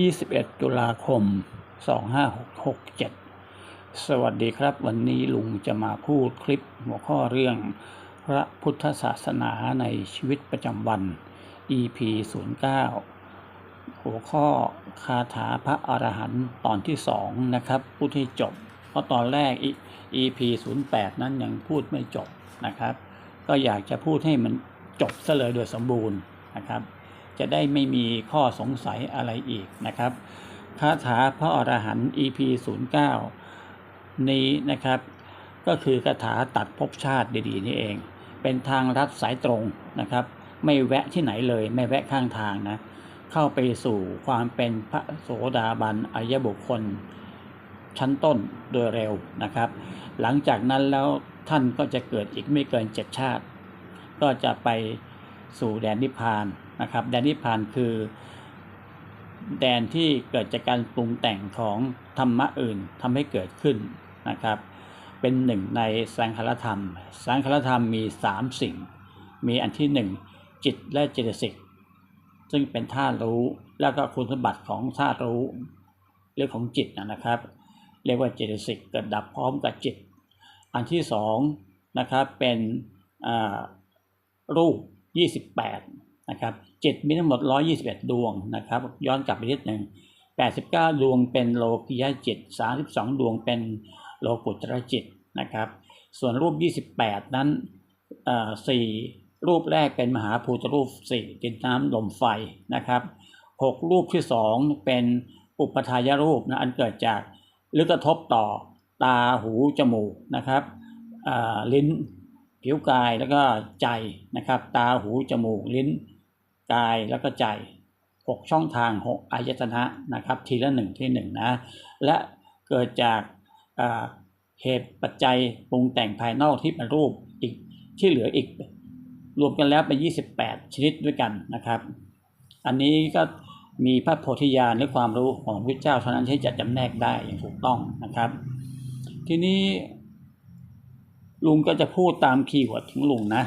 21 ตุลาคม 2567 สวัสดีครับวันนี้ลุงจะมาพูดคลิปหัวข้อเรื่อง พระพุทธศาสนาในชีวิตประจำวัน EP 09 หัวข้อคาถาพระอรหันต์ตอนที่ 2 นะครับ พูดให้จบ เพราะตอนแรก EP 08 นั้นยังพูดไม่จบนะครับ ก็อยากจะพูดให้มันจบซะเลยโดยสมบูรณ์นะครับ จะได้ไม่มีข้อสงสัยอะไรอีกนะครับคาถาพระอรหันต์ EP 09 นี้นะครับ ก็คือคาถาตัดภพชาติดีๆนี่เอง เป็นทางรัดสายตรงนะครับ ไม่แวะที่ไหนเลยไม่แวะข้างทางนะเข้าไปสู่ความเป็นพระโสดาบันอริยบุคคล ชั้นต้นโดยเร็วนะครับ หลังจากนั้นแล้วท่านก็จะเกิดอีกไม่เกินเจ็ดชาติ ก็จะไปสู่แดนนิพพาน นะครับแดนนิพพานคือแดนที่เกิดจากการปรุงแต่งของธรรมะอื่นทำให้เกิดขึ้นนะครับ เป็นหนึ่งในสังขารธรรม สังขารธรรมมีสามสิ่ง มีอันที่หนึ่งจิตและเจตสิกซึ่งเป็นธาตุรู้แล้วก็คุณสมบัติของธาตุรู้เรื่องของจิตนะครับ เรียกว่าเจตสิกเกิดดับพร้อมกับจิต อันที่สองนะครับเป็นรูป 28 นะครับจิตมีทั้งหมด 121 ดวงนะครับ ย้อนกลับไปนิดหนึ่ง89 ดวงเป็นโลกิยจิต 32 ดวงเป็นโลกุตรจิตนะครับ ส่วนรูป 28 นั้นสี่รูปแรกเป็นมหาภูตรูป4ดินน้ำลมไฟนะครับ6รูปที่2เป็นอุปทายรูปนะอันเกิดจากหรือกระทบต่อตาหูจมูกนะครับลิ้นผิวกายแล้วก็ใจนะครับ ตาหูจมูกลิ้น กายแล้วก็ใจหกช่องทางหกอายตนะนะครับ ทีละหนึ่งที่หนึ่งนะ และเกิดจากเหตุปัจจัยปรุงแต่งภายนอกที่เป็นรูปอีกที่เหลืออีก รวมกันแล้วเป็น 28 ชนิดด้วยกันนะครับ อันนี้ก็มีพระโพธิญาณหรือความรู้ของพระเจ้าเท่านั้นที่จะจำแนกได้อย่างถูกต้องนะครับ ทีนี้ลุงก็จะพูดตามคีย์เวิร์ดของลุงนะ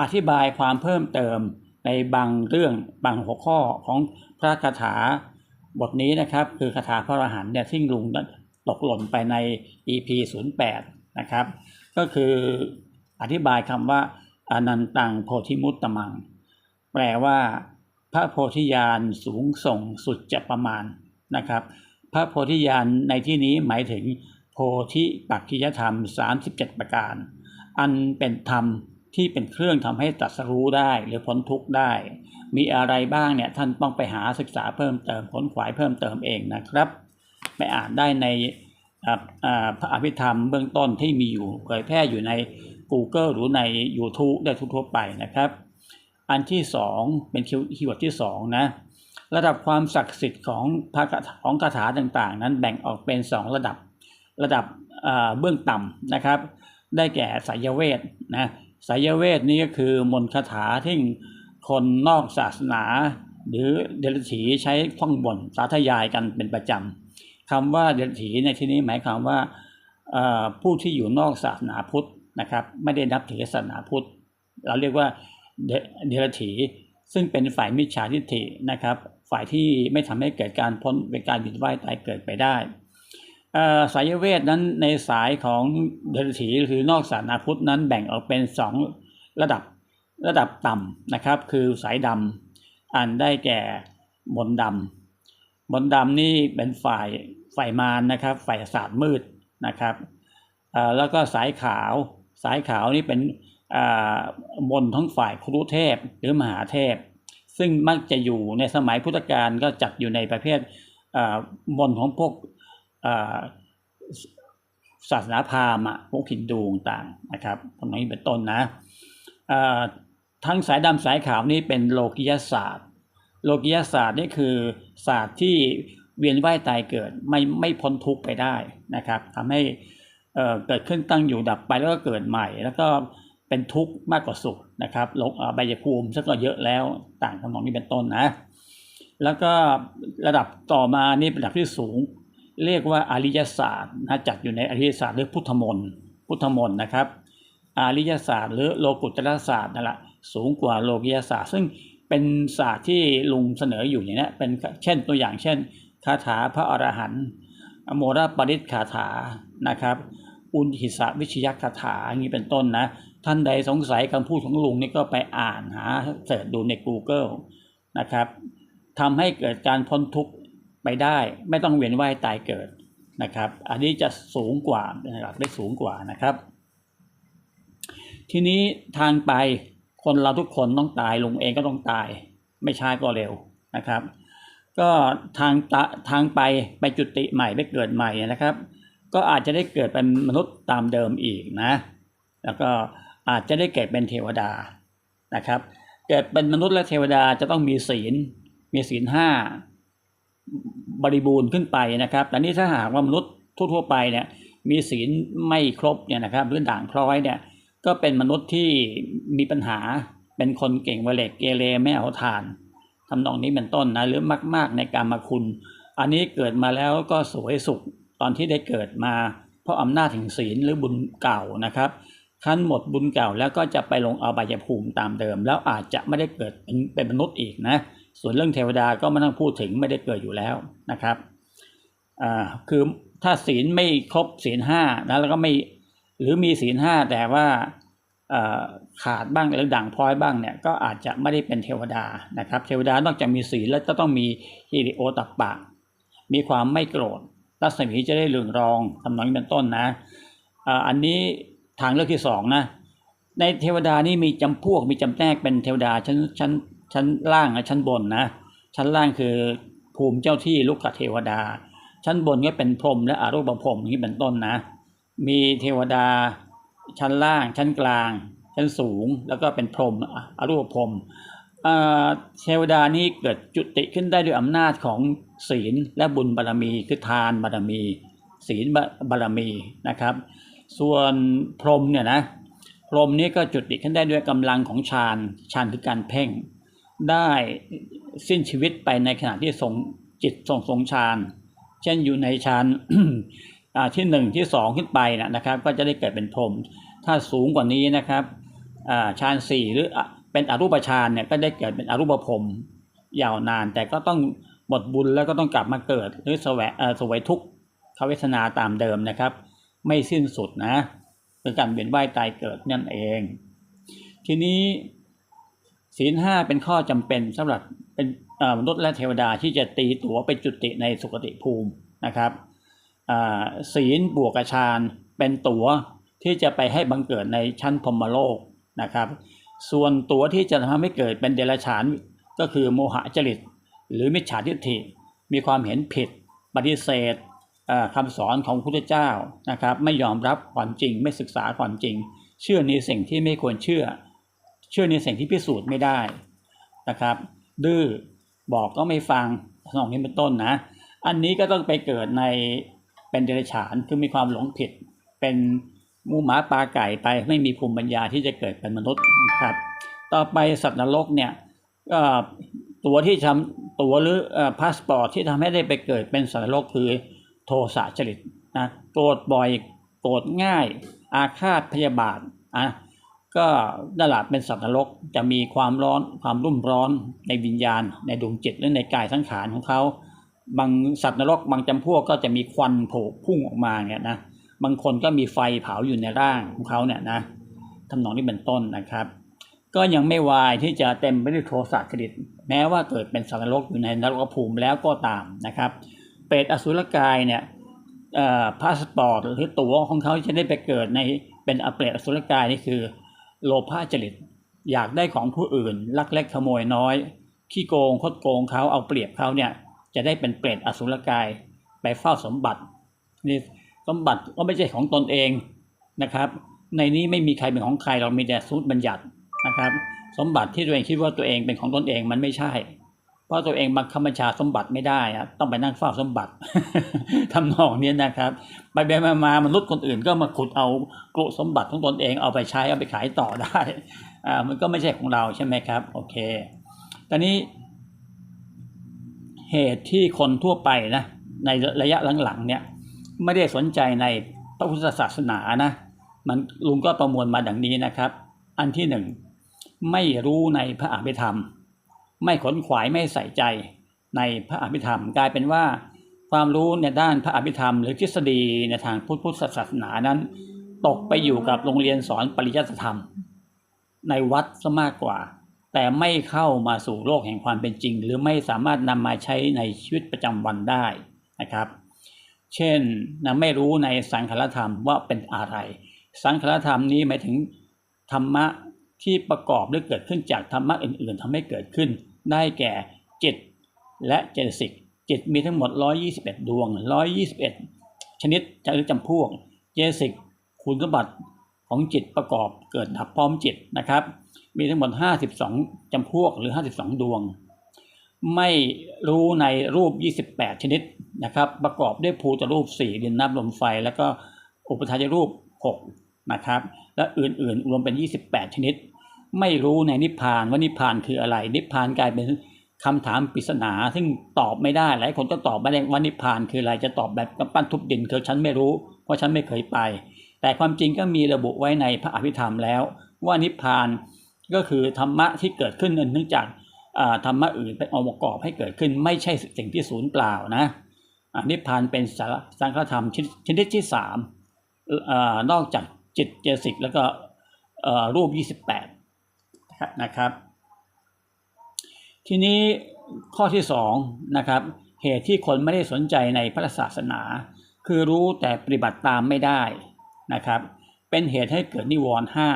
อธิบายความเพิ่มเติม ในบางเรื่องบางหัวข้อของพระคาถาบทนี้นะครับ คือคาถาพระอรหันต์เนี่ยที่ลุงตกหล่นไปใน EP 08นะครับ ก็คืออธิบายคำว่าอนันตังโพธิมุตตมัง แปลว่า พระโพธิญาณสูงส่งสุดจะประมาณนะครับ พระโพธิญาณในที่นี้หมายถึงโพธิปักขิยธรรม 37 ประการ อันเป็นธรรม ที่เป็นเครื่องทำให้ตัดสรู้ได้หรือพ้นทุกข์ได้ มีอะไรบ้างเนี่ยท่านต้องไปหาศึกษาเพิ่มเติมค้นขวายเพิ่มเติมเองนะครับ ไปอ่านได้ในพระอภิธรรมเบื้องต้นที่มีอยู่เผยแพร่อยู่ใน Google หรือใน YouTube ได้ทั่วไปนะครับ อันที่สองเป็นคีย์เวิร์ดที่สองนะระดับความศักดิ์สิทธิ์ของพระของคาถาต่างๆ นั้นแบ่งออกเป็นสองระดับระดับเบื้องต่ำนะครับ ได้แก่สายเวทนะ สายเวทนี้ก็คือมนต์คาถาที่คนนอกศาสนา หรือเดรัจฉีใช้ท่องบนสาธยายกันเป็นประจำคำว่าเดรัจฉีในที่นี้หมายความว่าผู้ที่อยู่นอกศาสนาพุทธนะครับ ไม่ได้นับถือศาสนาพุทธ เราเรียกว่าเดรัจฉีซึ่งเป็นฝ่ายมิจฉาทิฏฐินะครับ ฝ่ายที่ไม่ทำให้เกิดการพ้นเป็นการบิดว่ายตายเกิดไปได้ สายเวทนั้นในสายของเดรัจฉีหรือนอกศาสนาพุทธนั้นแบ่งออกเป็นสองระดับระดับต่ำนะครับ คือสายดำอันได้แก่มนดำมนดำนี่เป็นฝ่ายฝ่ายมารนะครับ ฝ่ายศาสตร์มืดนะครับแล้วก็สายขาวสายขาวนี่เป็นมนทั้งฝ่ายครุเทพหรือมหาเทพ ซึ่งมักจะอยู่ในสมัยพุทธกาลก็จัดอยู่ในประเภทมนของพวก ศาสนาพราหมณ์พวกหินดูต่างนะครับตรงนี้เป็นต้นนะทั้งสายดำสายขาวนี่เป็นโลกิยศาสตร์ โลกิยศาสตร์นี่คือศาสตร์ที่เวียนว่ายตายเกิดไม่ไม่พ้นทุกข์ไปได้นะครับทำให้เกิดขึ้นตั้งอยู่ดับไปแล้วก็เกิดใหม่ แล้วก็เป็นทุกข์มากกว่าสุขนะครับลงใบยภูมิซึ่งก็เยอะแล้วต่างทั้งมองนี้เป็นต้นนะ แล้วก็ระดับต่อมานี่ระดับที่สูง เรียกว่าอริยศาสตร์นะจัดอยู่ในอริยศาสตร์หรือพุทธมนต์พุทธมนต์นะครับ อริยศาสตร์หรือโลกุตตรศาสตร์นั่นแหละสูงกว่าโลกิยศาสตร์ ซึ่งเป็นศาสตร์ที่ลุงเสนออยู่อย่างนี้เป็นเช่นตัวอย่างเช่น คาถาพระอรหันต์โมราปริศคาถานะครับ อุณหิสวิชยคาถาอย่างนี้เป็นต้นนะ ท่านใดสงสัยคำพูดของลุงนี่ก็ไปอ่านหาเสิร์ชดูใน Google นะครับทำให้เกิดการพ้นทุกข์ ไปได้ ไม่ต้องเวียนว่ายตายเกิดนะครับ อันนี้จะสูงกว่านะครับได้สูงกว่านะครับ ทีนี้ทางไปคนเราทุกคนต้องตายลุงเองก็ต้องตาย ไม่ช้าก็เร็วนะครับ ก็ทางตะทางไปไปจุติใหม่ไปเกิดใหม่นะครับ ก็อาจจะได้เกิดเป็นมนุษย์ตามเดิมอีกนะ แล้วก็อาจจะได้เกิดเป็นเทวดานะครับ เกิดเป็นมนุษย์และเทวดาจะต้องมีศีล มีศีลห้า บริบูรณ์ขึ้นไปนะครับแต่นี่ถ้าหากว่ามนุษย์ทั่วๆไปเนี่ยมีศีลไม่ครบเนี่ยนะครับหรือด่างพร้อยเนี่ยก็เป็นมนุษย์ที่มีปัญหาเป็นคนเก่งวเลกเกเรไม่เอาทานทำนองนี้เป็นต้นนะหรือมาก ๆ ในการมาคุณ อันนี้เกิดมาแล้วก็สวยสุขตอนที่ได้เกิดมา เพราะอำนาจแห่งศีลหรือบุญเก่านะครับขั้นหมดบุญเก่าแล้วก็จะไปลงอบายภูมิตามเดิม แล้วอาจจะไม่ได้เกิดเป็นเป็นมนุษย์อีกนะ ส่วนเรื่องเทวดาก็ไม่ต้องพูดถึงไม่ได้เกิดอยู่แล้วนะครับอ่าคือถ้าศีลไม่ครบศีลห้านะแล้วก็ไม่หรือมีศีลห้าแต่ว่าอ่อขาดบ้างหรือด่างพร้อยบ้างเนี่ยก็อาจจะไม่ได้เป็นเทวดานะครับ เทวดานอกจากมีศีลแล้วจะต้องมีฮิริโอตัปปะ มีความไม่โกรธรัศมีจะได้เรืองรองทำนองนี้เป็นต้นนะอ่าอันนี้ทางเลือกที่สองนะในเทวดานี่มีจำพวกมีจำแนกเป็นเทวดาชั้นชั้น ชั้นล่างกับชั้นบนนะ ชั้นล่างคือภูมิเจ้าที่ลูกเทวดา ชั้นบนก็เป็นพรหมและอารูปพรหมอย่างนี้เป็นต้นนะ มีเทวดา ชั้นล่าง ชั้นกลาง ชั้นสูง แล้วก็เป็นพรหมอารูปพรหมเทวดานี่เกิดจุติขึ้นได้ด้วยอำนาจของศีลและบุญบารรมี คือทานบารรมี ศีลบารรมีนะครับ ส่วนพรหมเนี่ยนะพรหมนี่ก็จุติขึ้นได้ด้วยกำลังของฌานฌานคือการเพ่ง ได้สิ้นชีวิตไปในขณะที่ทรงจิตทรงทรงฌานเช่นอยู่ในฌานที่หนึ่งที่สองขึ้นไปนะครับ ก็จะได้เกิดเป็นพรหมถ้าสูงกว่านี้นะครับอ่าฌานสี่หรือเป็นอรูปฌานเนี่ยก็ได้เกิดเป็นอรูปพรหมยาวนาน แต่ก็ต้องหมดบุญแล้วก็ต้องกลับมาเกิด หรือแสวสวยทุกขเวทนาตามเดิมนะครับ ไม่สิ้นสุดนะคือการเวียนว่ายตายเกิดนั่นเอง ทีนี้ ศีลห้าเป็นข้อจำเป็นสำหรับเป็นมนุษย์และเทวดาที่จะตีตัวไปจุติในสุคติภูมินะครับศีลบวกฌานเป็นตั๋วที่จะไปให้บังเกิดในชั้นพรมโลกนะครับ ส่วนตั๋วที่จะทำให้เกิดเป็นเดรัจฉานก็คือโมหะจริต หรือมิจฉาทิฏฐิมีความเห็นผิด ปฏิเสธเอ่อคำสอนของพระพุทธเจ้านะครับ ไม่ยอมรับความจริงไม่ศึกษาความจริง เชื่อในสิ่งที่ไม่ควรเชื่อ เชื่อในสิ่งที่พิสูจน์ไม่ได้นะครับ ดื้อบอกก็ไม่ฟังทำนองนี้เป็นต้นนะ อันนี้ก็ต้องไปเกิดในเป็นเดรัจฉานคือมีความหลงผิด เป็นมูหมาปลาไก่ไปไม่มีภูมิปัญญาที่จะเกิดเป็นมนุษย์นะครับ ต่อไปสัตว์นรกเนี่ยก็ตัวที่ทำตัวหรือพาสปอร์ตที่ทำให้ได้ไปเกิดเป็นสัตว์นรกคือโทสะจริตนะโกรธบ่อยโกรธง่าย อาฆาตพยาบาทอะ ก็นั่นแหละเป็นสัตว์นรกจะมีความร้อนความรุ่มร้อนในวิญญาณ ในดวงจิตหรือในกายสังขารของเขาบางสัตว์นรกบางจำพวกก็จะมีควันโผล่พุ่งออกมาเนี่ยนะบางคนก็มีไฟเผาอยู่ในร่างของเขาเนี่ยนะทำนองนี้เป็นต้นนะครับ ก็ยังไม่วายที่จะเต็มไปด้วยโทสะจริตแม้ว่าเกิดเป็นสัตว์นรกอยู่ในนรกภูมิแล้วก็ตามนะครับเปรตอสุรกายเนี่ยพาสปอร์ตหรือตั๋วของเขาจะได้ไปเกิดในเป็นอเปรตอสุรกายนี่คือ โลภะจริต อยากได้ของผู้อื่น ลักเล็กขโมยน้อย ขี้โกงคดโกงเขาเอาเปรียบเขาเนี่ยจะได้เป็นเปรตอสุรกายไปเฝ้าสมบัตินี่สมบัติก็ไม่ใช่ของตนเองนะครับ ในนี้ไม่มีใครเป็นของใครเรามีแต่สูตรบัญญัตินะครับ สมบัติที่ตัวเองคิดว่าตัวเองเป็นของตนเองมันไม่ใช่ เพราะตัวเองบังคับบัญชาสมบัติไม่ได้อะต้องไปนั่งเฝ้าสมบัติทำนองนี้นะครับไปไปมามามนุษย์คนอื่นก็มาขุดเอากรุสมบัติของตนเองเอาไปใช้เอาไปขายต่อได้อ่ามันก็ไม่ใช่ของเราใช่ไหมครับโอเคตอนนี้เหตุที่คนทั่วไปนะในระยะหลังๆเนี่ยไม่ได้สนใจในพระพุทธศาสนานะมันลุงก็ประมวลมาดังนี้นะครับ อันที่หนึ่งไม่รู้ในพระอภิธรรม ไม่ขนขวายไม่ใส่ใจในพระอภิธรรม กลายเป็นว่า ความรู้ในด้านพระอภิธรรม หรือทฤษฎีในทางพุทธศาสนานั้น ตกไปอยู่กับโรงเรียนสอนปริยัติธรรม ในวัดซะมากกว่า แต่ไม่เข้ามาสู่โลกแห่งความเป็นจริง หรือไม่สามารถนำมาใช้ในชีวิตประจำวันได้นะครับ เช่นนะไม่รู้ในสังขารธรรมว่าเป็นอะไร สังขารธรรมนี้หมายถึงธรรมะที่ประกอบหรือเกิดขึ้นจากธรรมะอื่น ๆทำให้เกิดขึ้น ได้แก่จิตและเจตสิกจิตมีทั้งหมด 121 ดวง 121 ชนิดหรือจำพวก เจตสิกคุณสมบัติของจิตประกอบเกิดดับพร้อมจิตนะครับ มีทั้งหมด 52 จำพวกหรือ 52 ดวง ไม่รู้ในรูป 28 ชนิดนะครับ ประกอบด้วยภูตรูป 4 ดินน้ำลมไฟ แล้วก็อุปทายรูป 6 นะครับ และอื่นๆ รวมเป็น 28 ชนิด ไม่รู้ในนิพพานว่านิพพานคืออะไร นิพพานกลายเป็นคำถามปริศนา ซึ่งตอบไม่ได้หลายคนก็ตอบไม่ได้ว่านิพพานคืออะไรจะตอบแบบกำปั้นทุบดินคือฉันไม่รู้ เพราะฉันไม่เคยไป แต่ความจริงก็มีระบุไว้ในพระอภิธรรมแล้ว ว่านิพพานก็คือธรรมะที่เกิดขึ้นเนื่องจากธรรมะอื่นไปองค์ประกอบให้เกิดขึ้น ไม่ใช่สิ่งที่ศูนย์เปล่านะนิพพานเป็นสังฆธรรมชนิดที่สามนอกจากจิตเจสิกแล้วก็รูป 28 นะครับ ทีนี้ข้อที่สองนะครับเหตุที่คนไม่ได้สนใจในพระศาสนา คือรู้แต่ปฏิบัติตามไม่ได้นะครับ เป็นเหตุให้เกิดนิวรณ์ห้า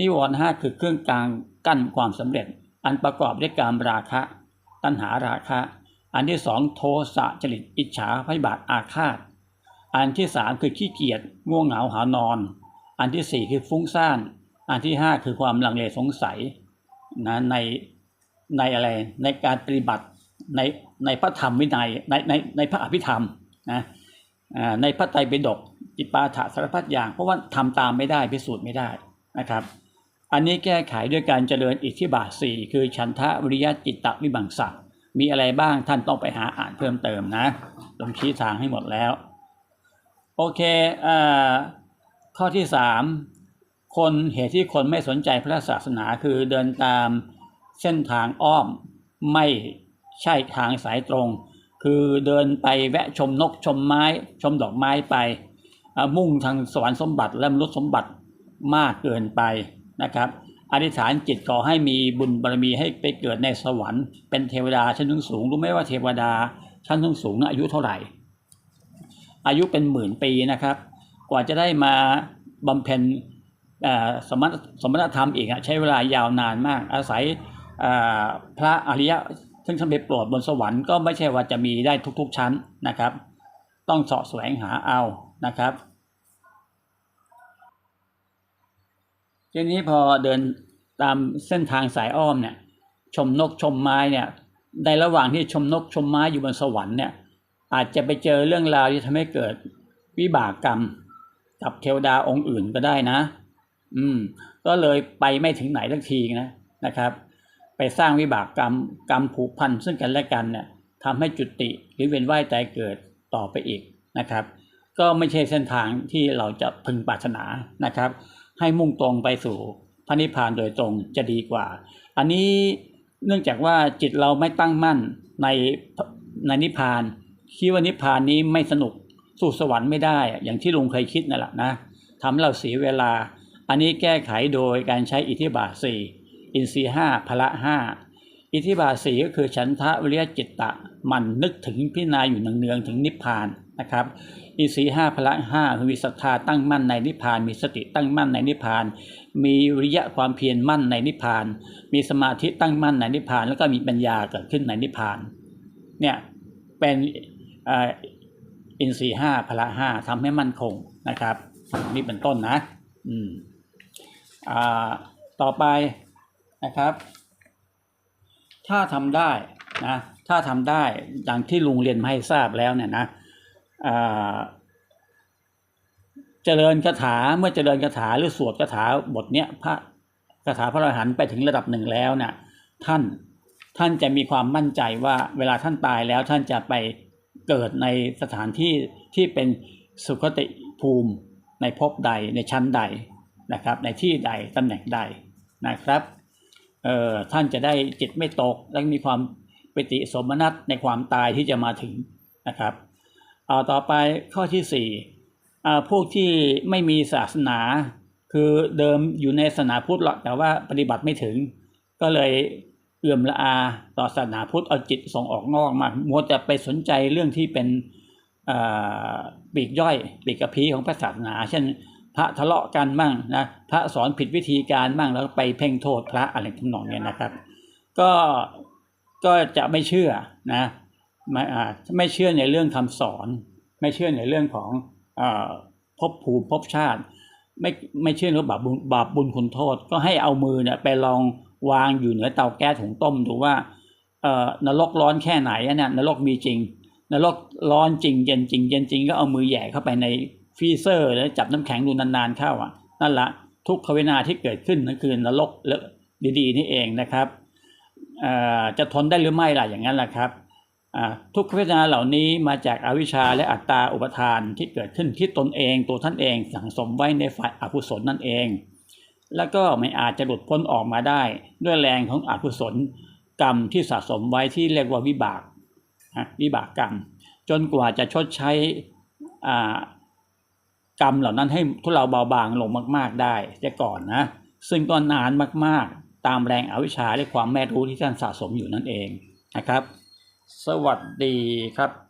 นิวรณ์ห้าคือเครื่องกลางกั้นความสำเร็จ อันประกอบด้วยการราคะ ตัณหาราคะ อันที่สองโทสะจริตอิจฉาพยาบาทอาฆาต อันที่สามคือขี้เกียจง่วงเหงาหานอน อันที่สี่คือฟุ้งซ่าน อันที่ห้าคือความลังเลสงสัยนะในในอะไรในการปฏิบัติในในพระธรรมวินัยในในในพระอภิธรรมนะในพระไตรปิฎกจิปาถะสารพัดอย่าง เพราะว่าทำตามไม่ได้พิสูจน์ไม่ได้นะครับ อันนี้แก้ไขด้วยการเจริญอิทธิบาทสี่คือฉันทะวิริยะจิตตวิบังสะมีอะไรบ้างท่านต้องไปหาอ่านเพิ่มเติมนะลงชี้ทางให้หมดแล้ว โอเคอข้อที่สาม คนเหตุที่คนไม่สนใจพระศาสนาคือเดินตามเส้นทางอ้อมไม่ใช่ทางสายตรง คือเดินไปแวะชมนกชมไม้ ชมดอกไม้ไป มุ่งทางสวรรค์สมบัติและมนุษย์สมบัติมากเกินไปนะครับอธิษฐานจิตขอให้มีบุญบารมีให้ไปเกิดในสวรรค์เป็นเทวดาชั้นสูงสูงรู้ไหมว่าเทวดาชั้นสูงสูงนะอายุเท่าไหร่ อายุเป็นหมื่นปีนะครับ กว่าจะได้มาบำเพ็ญ สมณสมณธรรมอีกใช้เวลายาวนานมาก อาศัยพระอริยะซึ่งท่านไปโปรดบนสวรรค์ก็ไม่ใช่ว่าจะมีได้ทุกๆชั้นนะครับ ต้องเสาะแสวงหาเอานะครับทีนี้พอเดินตามเส้นทางสายอ้อมเนี่ยชมนกชมไม้เนี่ยในระหว่างที่ชมนกชมไม้อยู่บนสวรรค์เนี่ยอาจจะไปเจอเรื่องราวที่ทำให้เกิดวิบากกรรม กับเทวดาองค์อื่นก็ได้นะ อืม ก็เลยไปไม่ถึงไหนทักทีนะนะครับ ไปสร้างวิบากกรรมกรรมผูกพันซึ่งกันและกันเนี่ยทำให้จุติหรือเวียนว่ายตายเกิดต่อไปอีกนะครับ ก็ไม่ใช่เส้นทางที่เราจะพึงปรารถนานะครับ ให้มุ่งตรงไปสู่พระนิพพานโดยตรงจะดีกว่า อันนี้เนื่องจากว่าจิตเราไม่ตั้งมั่นในในนิพพานคิดว่านิพพานนี้ไม่สนุกสู่สวรรค์ไม่ได้ อย่างที่ลุงเคยคิดนั่นแหละนะทำให้เราเสียเวลา อันนี้แก้ไขโดยการใช้อิทธิบาทสี่อินทรีห้าพละห้าอิทธิบาทสี่ก็คือฉันทะวิริยจิตตะมันนึกถึงพิจารณาอยู่เนืองๆถึงนิพพานนะครับอินทรีห้าพละห้าคือมีศรัทธาตั้งมั่นในนิพพาน มีสติตั้งมั่นในนิพพาน มีวิริยะความเพียรมั่นในนิพพาน มีสมาธิตั้งมั่นในนิพพาน แล้วก็มีปัญญาเกิดขึ้นในนิพพานเนี่ยเป็นอินทรีห้าพละห้าทำให้มั่นคงนะครับ นี่เป็นต้นนะ อืม ต่อไปนะครับ ถ้าทำได้นะถ้าทำได้อย่างที่ลุงเรียนมาให้ทราบแล้วเนี่ยนะเจริญคาถาเมื่อเจริญคาถาหรือสวดคาถาบทเนี้ยพระคาถาพระอรหันต์ไปถึงระดับหนึ่งแล้วเนี่ยท่านท่านจะมีความมั่นใจว่าเวลาท่านตายแล้วท่านจะไปเกิดในสถานที่ที่เป็นสุคติภูมิในภพใดในชั้นใด นะครับในที่ใดตำแหน่งใดนะครับเอ่อท่านจะได้จิตไม่ตก และมีความปิติสมนัตในความตายที่จะมาถึงนะครับเอาต่อไปข้อที่สี่อ่าพวกที่ไม่มีศาสนา คือเดิมอยู่ในศาสนาพุทธหรอกแต่ว่าปฏิบัติไม่ถึง ก็เลยเอื่อมละอาต่อศาสนาพุทธเอาจิตส่งออกนอกมากมัวแต่ไปสนใจเรื่องที่เป็นอ่าปีกย่อยปีกกระพีของพระศาสนา เช่น พระทะเลาะกันบ้างนะพระสอนผิดวิธีการบ้างแล้วไปเพ่งโทษพระอะไรทำนองเนี้ยนะครับ ก็ก็จะไม่เชื่อนะไม่อาไม่เชื่อในเรื่องคำสอน ไม่เชื่อในเรื่องของอภพภูมิภพชาติ ไม่ไม่เชื่อเรื่องบาปบุญบาปบุญคุณโทษ ก็ให้เอามือเนี่ยไปลองวางอยู่เหนือเตาแก๊สถุงต้มดูว่าเอ่อนรกร้อนแค่ไหนอะเนี่ยนรกมีจริง นรกร้อนจริงเย็นจริงเย็นจริงก็เอามือแย่เข้าไปใน ฟรีเซอร์แล้วจับน้ำแข็งดูนานๆเข้าอะนั่นละทุกขเวนาที่เกิดขึ้นนั่นคือนรกและดีๆนี่เองนะครับจะทนได้หรือไม่ล่ะอย่างนั้นแหละครับทุกขเวทนาเหล่านี้มาจากอาวิชชาและอัตตาอุปทานที่เกิดขึ้นที่ตนเองตัวท่านเองสั่งสมไว้ในฝ่ายอกุศลนั่นเอง แล้วก็ไม่อาจจะหลุดพ้นออกมาได้ ด้วยแรงของอกุศลกรรมที่สะสมไว้ที่เรียกว่าวิบากวิบากกรรม จนกว่าจะชดใช้อ่า กรรมเหล่านั้นให้ทุเราเบาบางลงมาก ๆได้แต่ก่อนนะ ซึ่งก็นานมากๆ ตามแรงอวิชชาและความแม่รู้ที่ท่านสะสมอยู่นั่นเองนะครับ สวัสดีครับ